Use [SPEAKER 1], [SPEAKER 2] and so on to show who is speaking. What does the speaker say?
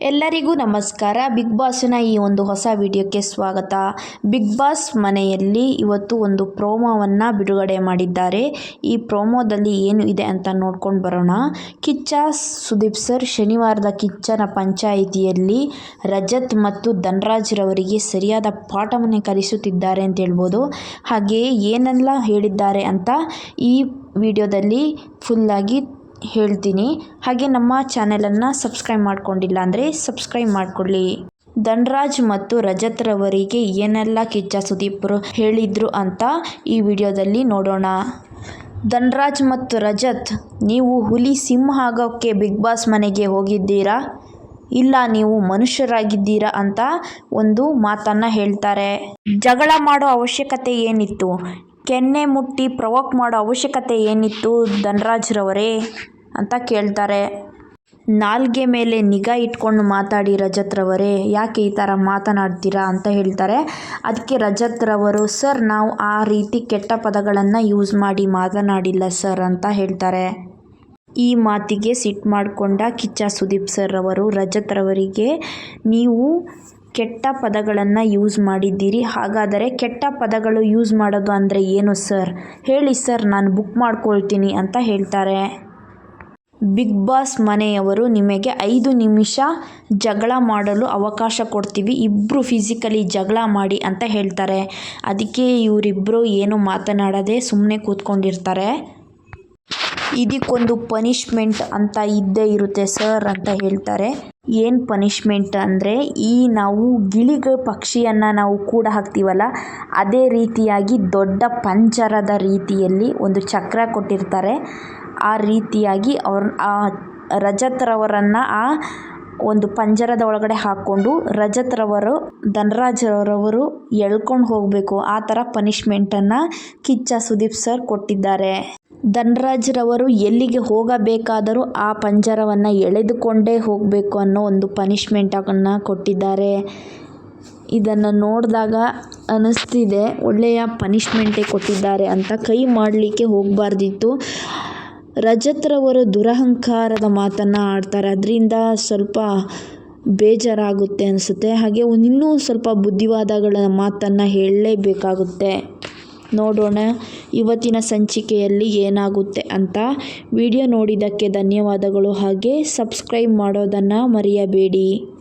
[SPEAKER 1] ಎಲ್ಲರಿಗೂ ನಮಸ್ಕಾರ. ಬಿಗ್ ಬಾಸ್ನ ಈ ಒಂದು ಹೊಸ ವಿಡಿಯೋಕ್ಕೆ ಸ್ವಾಗತ. ಬಿಗ್ ಬಾಸ್ ಮನೆಯಲ್ಲಿ ಇವತ್ತು ಒಂದು ಪ್ರೋಮೋವನ್ನು ಬಿಡುಗಡೆ ಮಾಡಿದ್ದಾರೆ. ಈ ಪ್ರೋಮೋದಲ್ಲಿ ಏನು ಇದೆ ಅಂತ ನೋಡ್ಕೊಂಡು ಬರೋಣ. ಕಿಚ್ಚ, ಸುದೀಪ್ ಸರ್, ಶನಿವಾರದ ಕಿಚ್ಚನ ಪಂಚಾಯಿತಿಯಲ್ಲಿ ರಜತ್ ಮತ್ತು ಧನರಾಜ್ರವರಿಗೆ ಸರಿಯಾದ ಪಾಠವನ್ನೇ ಕಲಿಸುತ್ತಿದ್ದಾರೆ ಅಂತ ಹೇಳ್ಬೋದು. ಹಾಗೆಯೇ ಏನೆಲ್ಲ ಹೇಳಿದ್ದಾರೆ ಅಂತ ಈ ವಿಡಿಯೋದಲ್ಲಿ ಫುಲ್ಲಾಗಿ ಹೇಳ್ತೀನಿ. ಹಾಗೆ ನಮ್ಮ ಚಾನೆಲನ್ನು ಸಬ್ಸ್ಕ್ರೈಬ್ ಮಾಡ್ಕೊಂಡಿಲ್ಲ ಅಂದರೆ ಸಬ್ಸ್ಕ್ರೈಬ್ ಮಾಡಿಕೊಳ್ಳಿ. ಧನ್ರಾಜ್ ಮತ್ತು ರಜತ್ರವರಿಗೆ ಏನೆಲ್ಲ ಕಿಚ್ಚ ಸುದೀಪರು ಹೇಳಿದರು ಅಂತ ಈ ವಿಡಿಯೋದಲ್ಲಿ ನೋಡೋಣ. ಧನ್ರಾಜ್ ಮತ್ತು ರಜತ್, ನೀವು ಹುಲಿ ಸಿಂಹ ಆಗೋಕ್ಕೆ ಬಿಗ್ ಬಾಸ್ ಮನೆಗೆ ಹೋಗಿದ್ದೀರಾ? ಇಲ್ಲ, ನೀವು ಮನುಷ್ಯರಾಗಿದ್ದೀರಾ ಅಂತ ಒಂದು ಮಾತನ್ನು ಹೇಳ್ತಾರೆ. ಜಗಳ ಮಾಡೋ ಅವಶ್ಯಕತೆ ಏನಿತ್ತು? ಕೆನ್ನೆ ಮುಟ್ಟಿ ಪ್ರವೋಕ್ ಮಾಡೋ ಅವಶ್ಯಕತೆ ಏನಿತ್ತು ಧನರಾಜ್ರವರೇ? ಅಂತ ಕೇಳ್ತಾರೆ. ನಾಲ್ಗೆ ಮೇಲೆ ನಿಗಾ ಇಟ್ಕೊಂಡು ಮಾತಾಡಿ ರಜತ್ರವರೇ, ಯಾಕೆ ಈ ಥರ ಮಾತನಾಡ್ತೀರಾ ಅಂತ ಹೇಳ್ತಾರೆ. ಅದಕ್ಕೆ ರಜತ್ರವರು, ಸರ್, ನಾವು ಆ ರೀತಿ ಕೆಟ್ಟ ಪದಗಳನ್ನು ಯೂಸ್ ಮಾಡಿ ಮಾತನಾಡಿಲ್ಲ ಸರ್ ಅಂತ ಹೇಳ್ತಾರೆ. ಈ ಮಾತಿಗೆ ಸಿಟ್ಟು ಮಾಡಿಕೊಂಡ ಕಿಚ್ಚ ಸುದೀಪ್ ಸರ್ ಅವರು ರಜತ್ರವರಿಗೆ ನೀವು ಕೆಟ್ಟ ಪದಗಳನ್ನು ಯೂಸ್ ಮಾಡಿದ್ದೀರಿ. ಹಾಗಾದರೆ ಕೆಟ್ಟ ಪದಗಳು ಯೂಸ್ ಮಾಡೋದು ಅಂದರೆ ಏನು ಸರ್? ಹೇಳಿ ಸರ್, ನಾನು ಬುಕ್ ಮಾಡ್ಕೊಳ್ತೀನಿ ಅಂತ ಹೇಳ್ತಾರೆ. ಬಿಗ್ ಬಾಸ್ ಮನೆಯವರು ನಿಮಗೆ ಐದು ನಿಮಿಷ ಜಗಳ ಮಾಡಲು ಅವಕಾಶ ಕೊಡ್ತೀವಿ. ಇಬ್ಬರು ಫಿಸಿಕಲಿ ಜಗಳ ಮಾಡಿ ಅಂತ ಹೇಳ್ತಾರೆ. ಅದಕ್ಕೆ ಇವರಿಬ್ಬರು ಏನು ಮಾತನಾಡದೆ ಸುಮ್ಮನೆ ಕೂತ್ಕೊಂಡಿರ್ತಾರೆ. ಇದಕ್ಕೊಂದು ಪನಿಷ್ಮೆಂಟ್ ಅಂತ ಇದ್ದೇ ಇರುತ್ತೆ ಸರ್ ಅಂತ ಹೇಳ್ತಾರೆ. ಏನು ಪನಿಷ್ಮೆಂಟ್ ಅಂದರೆ ಈ ನಾವು ಗಿಳಿಗ ಪಕ್ಷಿಯನ್ನು ನಾವು ಕೂಡ ಹಾಕ್ತೀವಲ್ಲ, ಅದೇ ರೀತಿಯಾಗಿ ದೊಡ್ಡ ಪಂಜರದ ರೀತಿಯಲ್ಲಿ ಒಂದು ಚಕ್ರ ಕೊಟ್ಟಿರ್ತಾರೆ. ಆ ರೀತಿಯಾಗಿ ಅವ್ರ, ಆ ರಜತ್ರವರನ್ನು ಆ ಒಂದು ಪಂಜರದ ಒಳಗಡೆ ಹಾಕ್ಕೊಂಡು ರಜತ್ರವರು, ಧನರಾಜರವರು ಎಳ್ಕೊಂಡು ಹೋಗಬೇಕು. ಆ ಥರ ಪನಿಷ್ಮೆಂಟನ್ನು ಕಿಚ್ಚ ಸುದೀಪ್ ಸರ್ ಕೊಟ್ಟಿದ್ದಾರೆ. ಧನರಾಜ್ರವರು ಎಲ್ಲಿಗೆ ಹೋಗಬೇಕಾದರೂ ಆ ಪಂಜರವನ್ನು ಎಳೆದುಕೊಂಡೇ ಹೋಗಬೇಕು ಅನ್ನೋ ಒಂದು ಪನಿಷ್ಮೆಂಟನ್ನು ಕೊಟ್ಟಿದ್ದಾರೆ. ಇದನ್ನು ನೋಡಿದಾಗ ಅನಿಸ್ತಿದೆ, ಒಳ್ಳೆಯ ಪನಿಷ್ಮೆಂಟೇ ಕೊಟ್ಟಿದ್ದಾರೆ ಅಂತ ಕೈ ಮಾಡಲಿಕ್ಕೆ ಹೋಗಬಾರ್ದಿತ್ತು. ರಜತ್ರವರು ದುರಹಂಕಾರದ ಮಾತನ್ನು ಆಡ್ತಾರೆ, ಅದರಿಂದ ಸ್ವಲ್ಪ ಬೇಜಾರಾಗುತ್ತೆ ಅನಿಸುತ್ತೆ. ಹಾಗೆ ಇನ್ನೂ ಸ್ವಲ್ಪ ಬುದ್ಧಿವಾದಗಳ ಮಾತನ್ನು ಹೇಳಲೇಬೇಕಾಗುತ್ತೆ. ನೋಡೋಣ. ಇವತ್ತಿನ ಸಂಚಿಕೆಯಲ್ಲಿ ಏನಾಗುತ್ತೆ ಅಂತ ವಿಡಿಯೋ ನೋಡಿದ್ದಕ್ಕೆ ಧನ್ಯವಾದಗಳು. ಹಾಗೆ ಸಬ್ಸ್ಕ್ರೈಬ್ ಮಾಡೋದನ್ನು ಮರೆಯಬೇಡಿ.